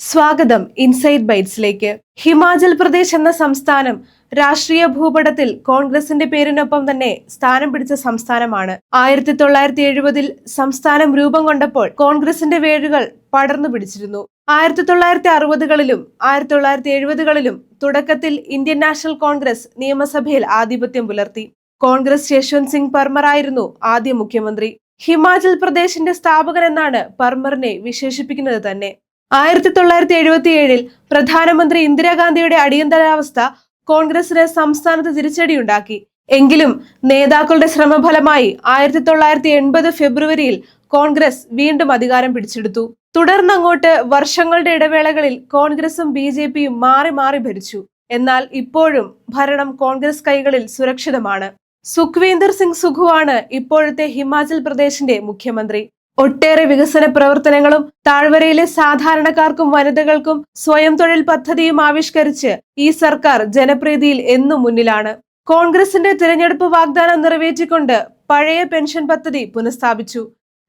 സ്വാഗതം ഇൻസൈഡ് ബൈറ്റ്സിലേക്ക്. ഹിമാചൽ പ്രദേശ് എന്ന സംസ്ഥാനം രാഷ്ട്രീയ ഭൂപടത്തിൽ കോൺഗ്രസിന്റെ പേരിനൊപ്പം തന്നെ സ്ഥാനം പിടിച്ച സംസ്ഥാനമാണ്. ആയിരത്തി തൊള്ളായിരത്തി എഴുപതിൽ സംസ്ഥാനം രൂപം കൊണ്ടപ്പോൾ കോൺഗ്രസിന്റെ വേരുകൾ പടർന്നു പിടിച്ചിരുന്നു. ആയിരത്തി തൊള്ളായിരത്തി അറുപതുകളിലും ആയിരത്തി തൊള്ളായിരത്തി എഴുപതുകളിലും തുടക്കത്തിൽ ഇന്ത്യൻ നാഷണൽ കോൺഗ്രസ് നിയമസഭയിൽ ആധിപത്യം പുലർത്തി. കോൺഗ്രസ് യശ്വന്ത് സിംഗ് പർമർ ആയിരുന്നു ആദ്യ മുഖ്യമന്ത്രി. ഹിമാചൽ പ്രദേശിന്റെ സ്ഥാപകൻ എന്നാണ് പർമറിനെ വിശേഷിപ്പിക്കുന്നത് തന്നെ. ആയിരത്തി തൊള്ളായിരത്തി എഴുപത്തി ഏഴിൽ പ്രധാനമന്ത്രി ഇന്ദിരാഗാന്ധിയുടെ അടിയന്തരാവസ്ഥ കോൺഗ്രസിന് സംസ്ഥാനത്ത് തിരിച്ചടിയുണ്ടാക്കി. എങ്കിലും നേതാക്കളുടെ ശ്രമഫലമായി ആയിരത്തി തൊള്ളായിരത്തി എൺപത് ഫെബ്രുവരിയിൽ കോൺഗ്രസ് വീണ്ടും അധികാരം പിടിച്ചെടുത്തു. തുടർന്നങ്ങോട്ട് വർഷങ്ങളുടെ ഇടവേളകളിൽ കോൺഗ്രസും ബി ജെ പിയും മാറി മാറി ഭരിച്ചു. എന്നാൽ ഇപ്പോഴും ഭരണം കോൺഗ്രസ് കൈകളിൽ സുരക്ഷിതമാണ്. സുഖ്വീന്ദർ സിംഗ് സുഖുവാണ് ഇപ്പോഴത്തെ ഹിമാചൽ പ്രദേശിന്റെ മുഖ്യമന്ത്രി. ഒട്ടേറെ വികസന പ്രവർത്തനങ്ങളും താഴ്വരയിലെ സാധാരണക്കാർക്കും വനിതകൾക്കും സ്വയം തൊഴിൽ പദ്ധതിയും ആവിഷ്കരിച്ച് ഈ സർക്കാർ ജനപ്രീതിയിൽ എന്നും മുന്നിലാണ്. കോൺഗ്രസിന്റെ തിരഞ്ഞെടുപ്പ് വാഗ്ദാനം നിറവേറ്റിക്കൊണ്ട് പഴയ പെൻഷൻ പദ്ധതി പുനഃസ്ഥാപിച്ചു.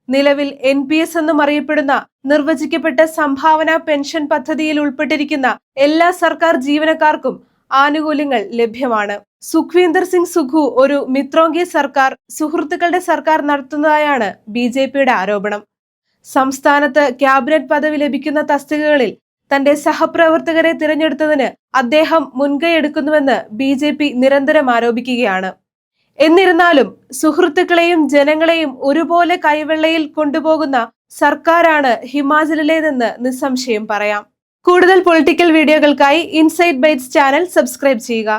നിലവിൽ എൻ പി എസ് എന്നും അറിയപ്പെടുന്ന നിർവചിക്കപ്പെട്ട സംഭാവന പെൻഷൻ പദ്ധതിയിൽ ഉൾപ്പെട്ടിരിക്കുന്ന എല്ലാ സർക്കാർ ജീവനക്കാർക്കും ആനുകൂല്യങ്ങൾ ലഭ്യമാണ്. സുഖ്വീന്ദർ സിംഗ് സുഖു ഒരു മിത്രോങ്കി സർക്കാർ സുഹൃത്തുക്കളുടെ സർക്കാർ നടത്തുന്നതായാണ് ബി ജെ പിയുടെ ആരോപണം. സംസ്ഥാനത്ത് ക്യാബിനറ്റ് പദവി ലഭിക്കുന്ന തസ്തികകളിൽ തന്റെ സഹപ്രവർത്തകരെ തിരഞ്ഞെടുത്തതിന് അദ്ദേഹം മുൻകൈയെടുക്കുന്നുവെന്ന് ബി ജെ പി നിരന്തരം ആരോപിക്കുകയാണ്. എന്നിരുന്നാലും സുഹൃത്തുക്കളെയും ജനങ്ങളെയും ഒരുപോലെ കൈവെള്ളയിൽ കൊണ്ടുപോകുന്ന സർക്കാരാണ് ഹിമാചലിലേതെന്ന് നിസ്സംശയം പറയാം. കൂടുതൽ പൊളിറ്റിക്കൽ വീഡിയോകൾക്കായി ഇൻസൈറ്റ് ബൈറ്റ്സ് ചാനൽ സബ്സ്ക്രൈബ് ചെയ്യുക.